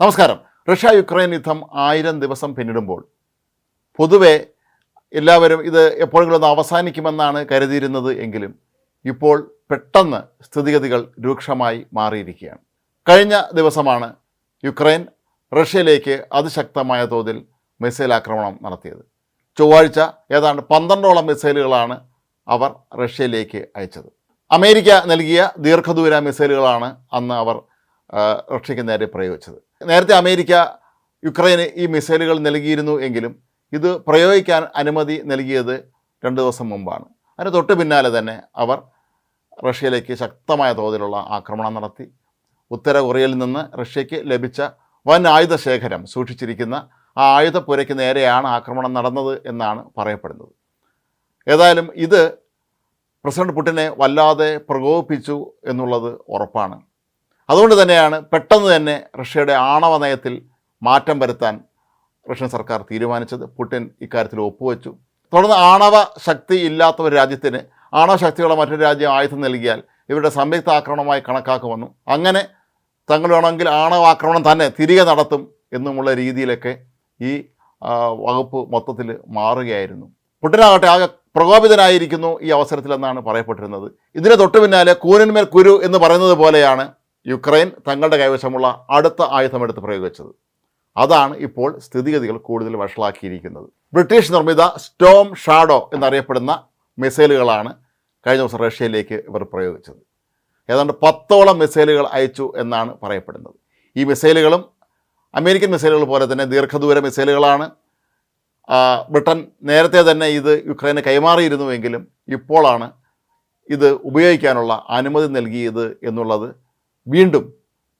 നമസ്കാരം. Russia Ukraine യുദ്ധം ആയിരം ദിവസം പിന്നിടുമ്പോൾ പൊതുവെ എല്ലാവരും ഇത് എപ്പോഴെങ്കിലും ഒന്ന് അവസാനിക്കുമെന്നാണ് കരുതിയിരുന്നത് എങ്കിലും ഇപ്പോൾ പെട്ടെന്ന് സ്ഥിതിഗതികൾ രൂക്ഷമായി മാറിയിരിക്കുകയാണ്. കഴിഞ്ഞ ദിവസമാണ് യുക്രൈൻ റഷ്യയിലേക്ക് അതിശക്തമായ തോതിൽ മിസൈൽ ആക്രമണം നടത്തിയത്. ചൊവ്വാഴ്ച ഏതാണ്ട് പന്ത്രണ്ടോളം മിസൈലുകളാണ് അവർ റഷ്യയിലേക്ക് അയച്ചത്. അമേരിക്ക നൽകിയ ദീർഘദൂര മിസൈലുകളാണ് അന്ന് അവർ റഷ്യയ്ക്ക് നേരെ പ്രയോഗിച്ചത്. നേരത്തെ അമേരിക്ക യുക്രൈന് ഈ മിസൈലുകൾ നൽകിയിരുന്നു എങ്കിലും ഇത് പ്രയോഗിക്കാൻ അനുമതി നൽകിയത് രണ്ട് ദിവസം മുമ്പാണ്. അതിന് തൊട്ട് പിന്നാലെ തന്നെ അവർ റഷ്യയിലേക്ക് ശക്തമായ തോതിലുള്ള ആക്രമണം നടത്തി. ഉത്തര കൊറിയയിൽ നിന്ന് റഷ്യയ്ക്ക് ലഭിച്ച വൻ ആയുധ ശേഖരം സൂക്ഷിച്ചിരിക്കുന്ന ആ ആയുധപ്പുരയ്ക്ക് നേരെയാണ് ആക്രമണം നടന്നത് എന്നാണ് പറയപ്പെടുന്നത്. ഏതായാലും ഇത് പ്രസിഡന്റ് പുടിനെ വല്ലാതെ പ്രകോപിപ്പിച്ചു എന്നുള്ളത് ഉറപ്പാണ്. അതുകൊണ്ട് തന്നെയാണ് പെട്ടെന്ന് തന്നെ റഷ്യയുടെ ആണവ നയത്തിൽ മാറ്റം വരുത്താൻ റഷ്യൻ സർക്കാർ തീരുമാനിച്ചത്. പുടിൻ ഇക്കാര്യത്തിൽ ഒപ്പുവെച്ചു. തുടർന്ന് ആണവ ശക്തി ഇല്ലാത്ത ഒരു രാജ്യത്തിന് ആണവ ശക്തിയുള്ള മറ്റൊരു രാജ്യം ആയുധം നൽകിയാൽ ഇവരുടെ സംയുക്ത ആക്രമണമായി കണക്കാക്കുമെന്നും അങ്ങനെ തങ്ങൾ വേണമെങ്കിൽ ആണവാക്രമണം തന്നെ തിരികെ നടത്തും എന്നുമുള്ള രീതിയിലൊക്കെ ഈ വകുപ്പ് മൊത്തത്തിൽ മാറുകയായിരുന്നു. പുട്ടിനാകട്ടെ ആകെ പ്രകോപിതനായിരിക്കുന്നു ഈ അവസരത്തിലെന്നാണ് പറയപ്പെട്ടിരുന്നത്. ഇതിന് തൊട്ടു പിന്നാലെ കൂനിന്മേൽ കുരു എന്ന് പറയുന്നത് പോലെയാണ് യുക്രൈൻ തങ്ങളുടെ കൈവശമുള്ള അടുത്ത ആയുധമെടുത്ത് പ്രയോഗിച്ചത്. അതാണ് ഇപ്പോൾ സ്ഥിതിഗതികൾ കൂടുതൽ വഷളാക്കിയിരിക്കുന്നത്. ബ്രിട്ടീഷ് നിർമ്മിത സ്റ്റോം ഷാഡോ എന്നറിയപ്പെടുന്ന മിസൈലുകളാണ് കഴിഞ്ഞ ദിവസം റഷ്യയിലേക്ക് ഇവർ പ്രയോഗിച്ചത്. ഏതാണ്ട് പത്തോളം മിസൈലുകൾ അയച്ചു എന്നാണ് പറയപ്പെടുന്നത്. ഈ മിസൈലുകളും അമേരിക്കൻ മിസൈലുകൾ പോലെ തന്നെ ദീർഘദൂര മിസൈലുകളാണ്. ബ്രിട്ടൻ നേരത്തെ തന്നെ ഇത് യുക്രൈന് കൈമാറിയിരുന്നുവെങ്കിലും ഇപ്പോഴാണ് ഇത് ഉപയോഗിക്കാനുള്ള അനുമതി നൽകിയത് എന്നുള്ളത് വീണ്ടും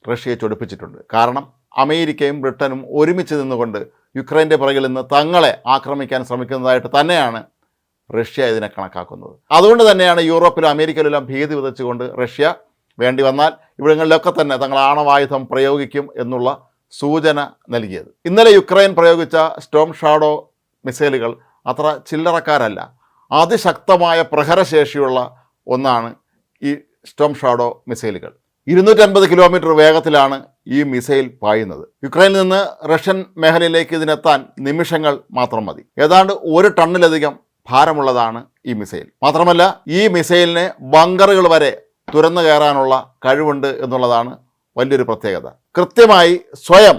റഷ്യയെ ചൊടിപ്പിച്ചിട്ടുണ്ട്. കാരണം അമേരിക്കയും ബ്രിട്ടനും ഒരുമിച്ച് നിന്നുകൊണ്ട് യുക്രൈന്റെ പുറകിൽ നിന്ന് തങ്ങളെ ആക്രമിക്കാൻ ശ്രമിക്കുന്നതായിട്ട് തന്നെയാണ് റഷ്യ ഇതിനെ കണക്കാക്കുന്നത്. അതുകൊണ്ട് തന്നെയാണ് യൂറോപ്പിലും അമേരിക്കയിലെല്ലാം ഭീതി വിതച്ചുകൊണ്ട് റഷ്യ വേണ്ടി വന്നാൽ ഇവിടങ്ങളിലൊക്കെ തന്നെ തങ്ങൾ ആണവായുധം പ്രയോഗിക്കും എന്നുള്ള സൂചന നൽകിയത്. ഇന്നലെ യുക്രൈൻ പ്രയോഗിച്ച സ്റ്റോം ഷാഡോ മിസൈലുകൾ അത്ര ചില്ലറക്കാരല്ല. അതിശക്തമായ പ്രഹരശേഷിയുള്ള ഒന്നാണ് ഈ സ്റ്റോം ഷാഡോ മിസൈലുകൾ. ഇരുന്നൂറ്റൻപത് കിലോമീറ്റർ വേഗത്തിലാണ് ഈ മിസൈൽ പായുന്നത്. യുക്രൈനിൽ നിന്ന് റഷ്യൻ മേഖലയിലേക്ക് ഇതിനെത്താൻ നിമിഷങ്ങൾ മാത്രം മതി. ഏതാണ്ട് ഒരു ടണ്ണിലധികം ഭാരമുള്ളതാണ് ഈ മിസൈൽ. മാത്രമല്ല ഈ മിസൈലിന് ബങ്കറുകൾ വരെ തുരന്നു കയറാനുള്ള കഴിവുണ്ട് എന്നുള്ളതാണ് വലിയൊരു പ്രത്യേകത. കൃത്യമായി സ്വയം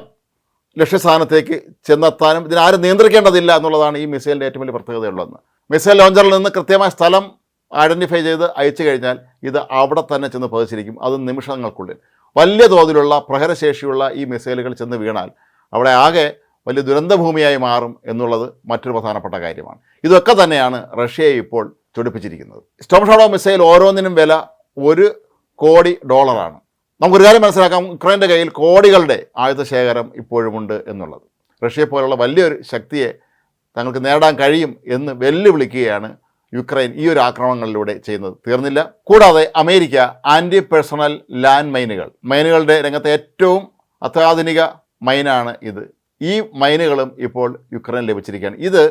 ലക്ഷ്യസ്ഥാനത്തേക്ക് ചെന്നെത്താനും ഇതിനാരും നിയന്ത്രിക്കേണ്ടതില്ല എന്നുള്ളതാണ് ഈ മിസൈലിന്റെ ഏറ്റവും വലിയ പ്രത്യേകതയുള്ളതെന്ന്. മിസൈൽ ലോഞ്ചറിൽ നിന്ന് കൃത്യമായ സ്ഥലം ഐഡന്റിഫൈ ചെയ്ത് അയച്ചു കഴിഞ്ഞാൽ ഇത് അവിടെ തന്നെ ചെന്ന് പതിച്ചിരിക്കും അത് നിമിഷങ്ങൾക്കുള്ളിൽ. വലിയ തോതിലുള്ള പ്രഹരശേഷിയുള്ള ഈ മിസൈലുകൾ ചെന്ന് വീണാൽ അവിടെ ആകെ വലിയ ദുരന്തഭൂമിയായി മാറും എന്നുള്ളത് മറ്റൊരു പ്രധാനപ്പെട്ട കാര്യമാണ്. ഇതൊക്കെ തന്നെയാണ് റഷ്യയെ ഇപ്പോൾ ചൊടിപ്പിച്ചിരിക്കുന്നത്. സ്റ്റോം ഷാഡോ മിസൈൽ ഓരോന്നിനും വില ഒരു കോടി ഡോളറാണ് നമുക്കൊരു കാര്യം മനസ്സിലാക്കാം. യുക്രൈന്റെ കയ്യിൽ കോടികളുടെ ആയുധ ശേഖരം ഇപ്പോഴുമുണ്ട് എന്നുള്ളത്. റഷ്യയെ പോലുള്ള വലിയൊരു ശക്തിയെ തങ്ങൾക്ക് നേടാൻ കഴിയും എന്ന് വെല്ലുവിളിക്കുകയാണ് യുക്രൈൻ ഈ ഒരു ആക്രമണങ്ങളിലൂടെ ചെയ്യുന്നത് തീർന്നില്ല. കൂടാതെ അമേരിക്ക ആന്റി പേഴ്സണൽ ലാൻഡ് മൈനുകൾ മൈനുകളുടെ രംഗത്തെ ഏറ്റവും അത്യാധുനിക മൈനാണ് ഇത്. ഈ മൈനുകളും ഇപ്പോൾ യുക്രൈൻ ലഭിച്ചിരിക്കുകയാണ്. ഇത്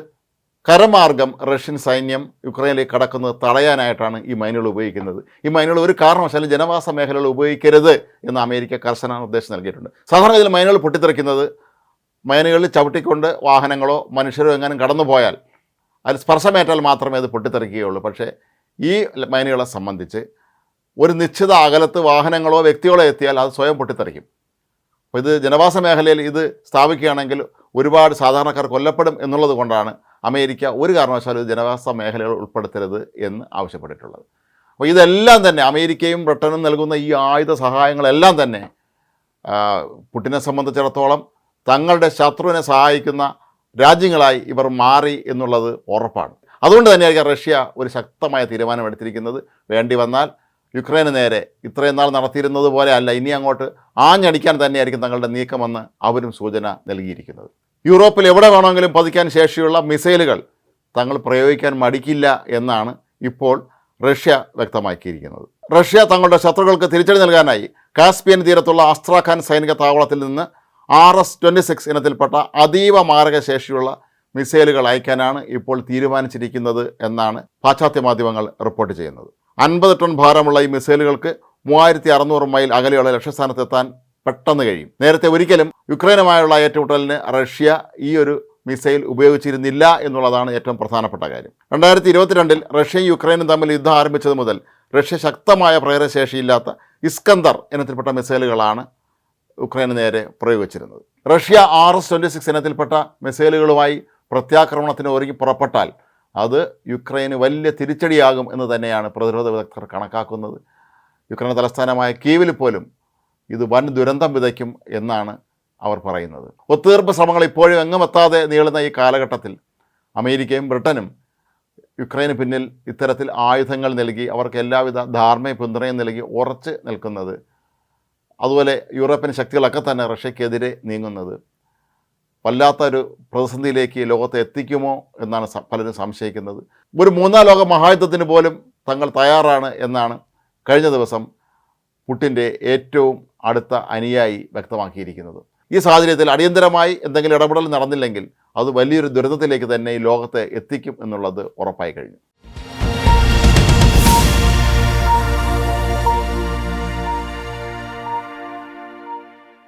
കരമാർഗം റഷ്യൻ സൈന്യം യുക്രൈനിലേക്ക് കടക്കുന്നത് തടയാനായിട്ടാണ് ഈ മൈനുകൾ ഉപയോഗിക്കുന്നത്. ഈ മൈനുകൾ ഒരു കാരണവശാലും ജനവാസ മേഖലകൾ ഉപയോഗിക്കരുത് എന്ന് അമേരിക്ക കർശന നിർദ്ദേശം നൽകിയിട്ടുണ്ട്. സാധാരണ ഇതിൽ മൈനുകൾ പൊട്ടിത്തെറിക്കുന്നത് മൈനുകളിൽ ചവിട്ടിക്കൊണ്ട് വാഹനങ്ങളോ മനുഷ്യരോ എങ്ങാനും കടന്നു പോയാൽ അതിൽ സ്പർശമേറ്റാൽ മാത്രമേ അത് പൊട്ടിത്തെറിക്കുകയുള്ളൂ. പക്ഷേ ഈ മൈനുകളെ സംബന്ധിച്ച് ഒരു നിശ്ചിത അകലത്ത് വാഹനങ്ങളോ വ്യക്തികളോ എത്തിയാൽ അത് സ്വയം പൊട്ടിത്തെറിക്കും. അപ്പോൾ ഇത് ജനവാസ മേഖലയിൽ ഇത് സ്ഥാപിക്കുകയാണെങ്കിൽ ഒരുപാട് സാധാരണക്കാർ കൊല്ലപ്പെടും എന്നുള്ളത് കൊണ്ടാണ് അമേരിക്ക ഒരു കാരണവശാലും ഇത് ജനവാസ മേഖലകൾ ഉൾപ്പെടുത്തരുത് എന്ന് ആവശ്യപ്പെട്ടിട്ടുള്ളത്. അപ്പോൾ ഇതെല്ലാം തന്നെ അമേരിക്കയും ബ്രിട്ടനും നൽകുന്ന ഈ ആയുധ സഹായങ്ങളെല്ലാം തന്നെ പുട്ടിനെ സംബന്ധിച്ചിടത്തോളം തങ്ങളുടെ ശത്രുവിനെ സഹായിക്കുന്ന രാജ്യങ്ങളായി ഇവർ മാറി എന്നുള്ളത് ഉറപ്പാണ്. അതുകൊണ്ട് തന്നെയായിരിക്കും റഷ്യ ഒരു ശക്തമായ തീരുമാനമെടുത്തിരിക്കുന്നത്. വേണ്ടി വന്നാൽ യുക്രൈന് നേരെ ഇത്രയും നാൾ നടത്തിയിരുന്നത് പോലെ അല്ല ഇനി അങ്ങോട്ട് ആഞ്ഞടിക്കാൻ തന്നെയായിരിക്കും തങ്ങളുടെ നീക്കമെന്ന് അവരും സൂചന നൽകിയിരിക്കുന്നത്. യൂറോപ്പിൽ എവിടെ വേണമെങ്കിലും പതിക്കാൻ ശേഷിയുള്ള മിസൈലുകൾ തങ്ങൾ പ്രയോഗിക്കാൻ മടിക്കില്ല എന്നാണ് ഇപ്പോൾ റഷ്യ വ്യക്തമാക്കിയിരിക്കുന്നത്. റഷ്യ തങ്ങളുടെ ശത്രുക്കൾക്ക് തിരിച്ചടി നൽകാനായി കാസ്പിയൻ തീരത്തുള്ള അസ്ത്രാഖാൻ സൈനിക താവളത്തിൽ നിന്ന് ആർ എസ് ട്വന്റി സിക്സ് ഇനത്തിൽപ്പെട്ട അതീവ മാരകശേഷിയുള്ള മിസൈലുകൾ അയക്കാനാണ് ഇപ്പോൾ തീരുമാനിച്ചിരിക്കുന്നത് എന്നാണ് പാശ്ചാത്യ മാധ്യമങ്ങൾ റിപ്പോർട്ട് ചെയ്യുന്നത്. അൻപത് ടൺ ഭാരമുള്ള ഈ മിസൈലുകൾക്ക് മൂവായിരത്തി അറുന്നൂറ് മൈൽ അകലെയുള്ള ലക്ഷ്യസ്ഥാനത്തെത്താൻ പെട്ടെന്ന് കഴിയും. നേരത്തെ ഒരിക്കലും യുക്രൈനുമായുള്ള ഏറ്റുമുട്ടലിന് റഷ്യ ഈ ഒരു മിസൈൽ ഉപയോഗിച്ചിരുന്നില്ല എന്നുള്ളതാണ് ഏറ്റവും പ്രധാനപ്പെട്ട കാര്യം. രണ്ടായിരത്തി ഇരുപത്തിരണ്ടിൽ റഷ്യയും യുക്രൈനും തമ്മിൽ യുദ്ധം ആരംഭിച്ചത് മുതൽ റഷ്യ ശക്തമായ പ്രേരശേഷിയില്ലാത്ത ഇസ്കന്ദർ ഇനത്തിൽപ്പെട്ട മിസൈലുകളാണ് യുക്രൈന് നേരെ പ്രയോഗിച്ചിരുന്നത്. Russia R S twenty six ഇനത്തിൽപ്പെട്ട മിസൈലുകളുമായി പ്രത്യാക്രമണത്തിന് ഒരുങ്ങി പുറപ്പെട്ടാൽ അത് യുക്രൈന് വലിയ തിരിച്ചടിയാകും എന്ന് തന്നെയാണ് പ്രതിരോധ വിദഗ്ധർ കണക്കാക്കുന്നത്. യുക്രൈൻ തലസ്ഥാനമായ കീവിൽ പോലും ഇത് വൻ ദുരന്തം വിതയ്ക്കും എന്നാണ് അവർ പറയുന്നത്. ഒത്തുതീർപ്പ് ശ്രമങ്ങൾ ഇപ്പോഴും എങ്ങുമെത്താതെ നീളുന്ന ഈ കാലഘട്ടത്തിൽ അമേരിക്കയും ബ്രിട്ടനും യുക്രൈന് പിന്നിൽ ഇത്തരത്തിൽ ആയുധങ്ങൾ നൽകി അവർക്ക് എല്ലാവിധ ധാർമ്മിക പിന്തുണയും നൽകി ഉറച്ച് നിൽക്കുന്നത് അതുപോലെ യൂറോപ്യൻ ശക്തികളൊക്കെ തന്നെ റഷ്യക്കെതിരെ നീങ്ങുന്നത്. വല്ലാത്തൊരു പ്രതിസന്ധിയിലേക്ക് ലോകത്തെ എത്തിക്കുമോ എന്നാണ് പലരും സംശയിക്കുന്നത്. ഒരു മൂന്നാം ലോക മഹായുദ്ധത്തിന് പോലും തങ്ങൾ തയ്യാറാണ് എന്നാണ് കഴിഞ്ഞ ദിവസം പുട്ടിന്റെ ഏറ്റവും അടുത്ത അനുയായി വ്യക്തമാക്കിയിരിക്കുന്നത്. ഈ സാഹചര്യത്തിൽ അടിയന്തരമായി എന്തെങ്കിലും ഇടപെടൽ നടന്നില്ലെങ്കിൽ അത് വലിയൊരു ദുരന്തത്തിലേക്ക് തന്നെ ഈ ലോകത്തെ എത്തിക്കും എന്നുള്ളത് ഉറപ്പായി കഴിഞ്ഞു.